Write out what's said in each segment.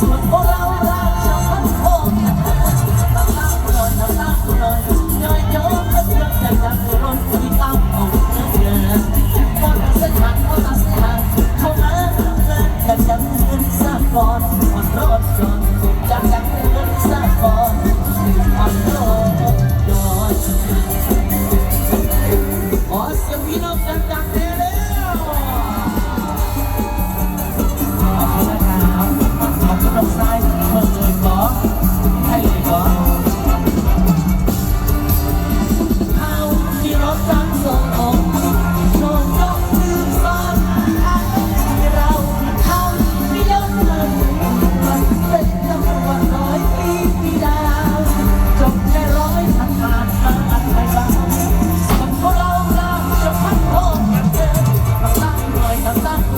ส่วนพวกเรา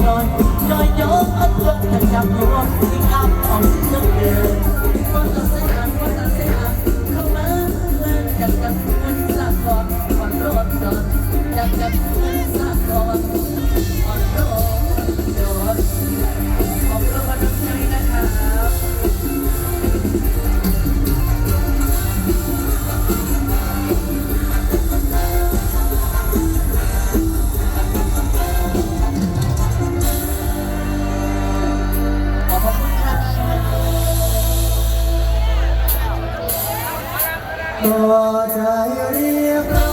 rồi rồi nhớ ân thương thật gặp luôn tiếng áp ông nước đều quan tâm sẽ ăn quan tâm sẽ ăn không lớn lên gặp gặp anh là con còn lộn rồi gặp gặp ก็ใจเรียกร้อง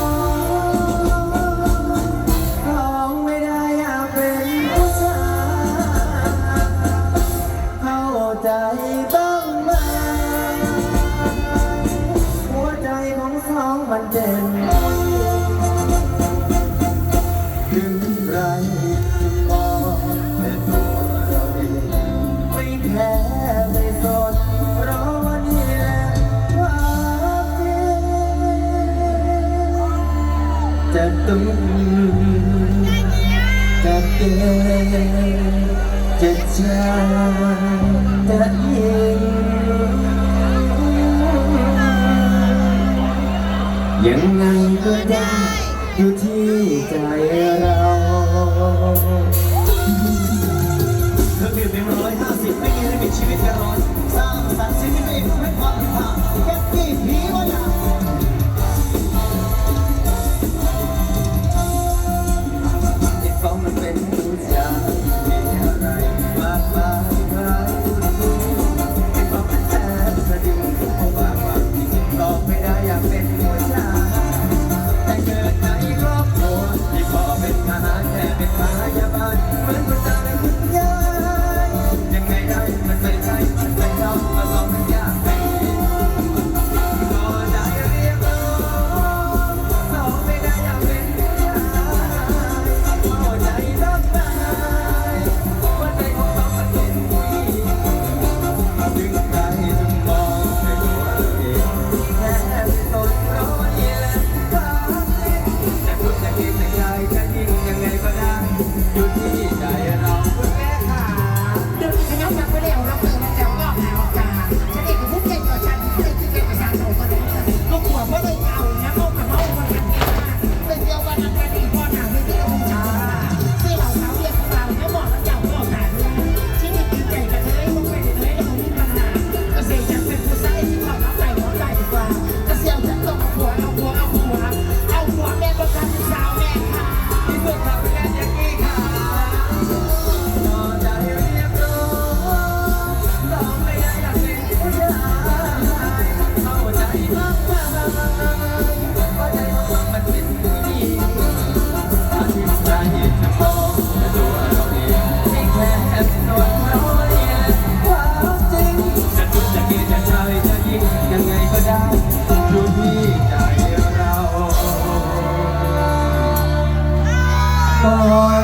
จะจากแต่ยิงยังไงก็ได้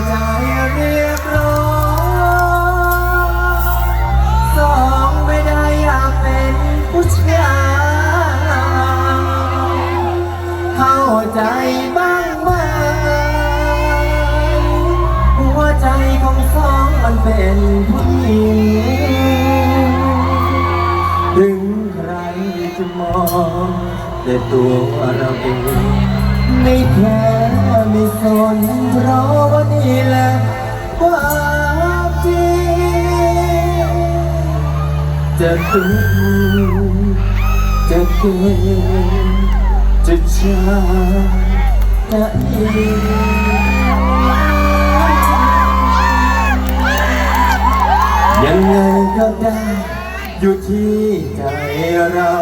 ใจเรียบร้อยสองไม่ได้อยากเป็นผู้ชายเข้าใจบ้างไหมหัวใจของสองมันเป็นผู้หงถึงใครจะมองแต่ตัวเราเองไม่แพ้ ไม่สนเพราะว่านี่แหละความจริงจะตื่นจะเก่นจะช้าแต่อียังไงก็ได้อยู่ที่ใจเรา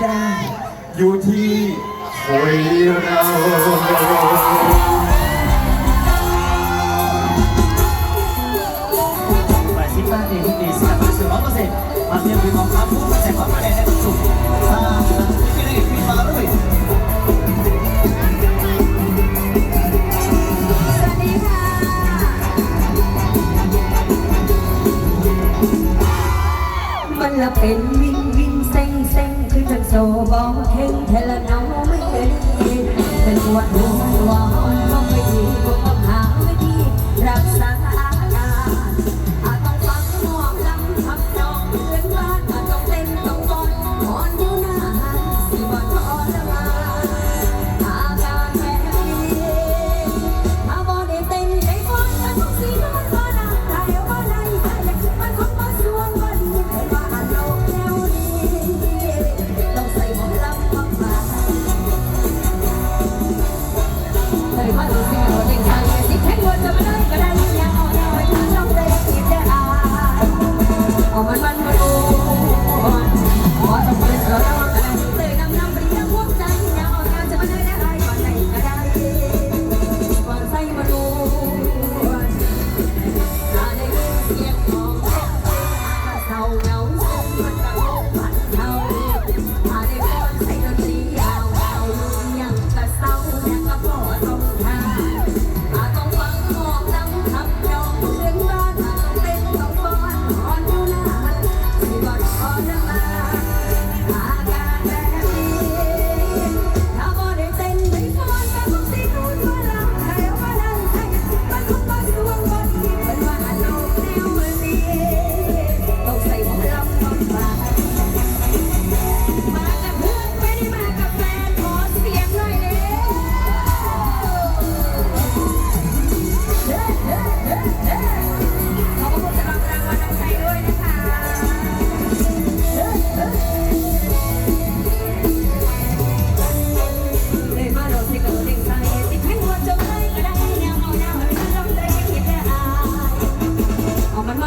ได้ อยู่ที่คุยเราไปที่บ้านเองที่ดีสนับสนุนร้อยปอร์เซ็นต์มาเที่ยมีความรักผู้าคามระเด็นสุขอ่าที่ได้พี่มาด้มันละเป็น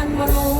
วันมันวนว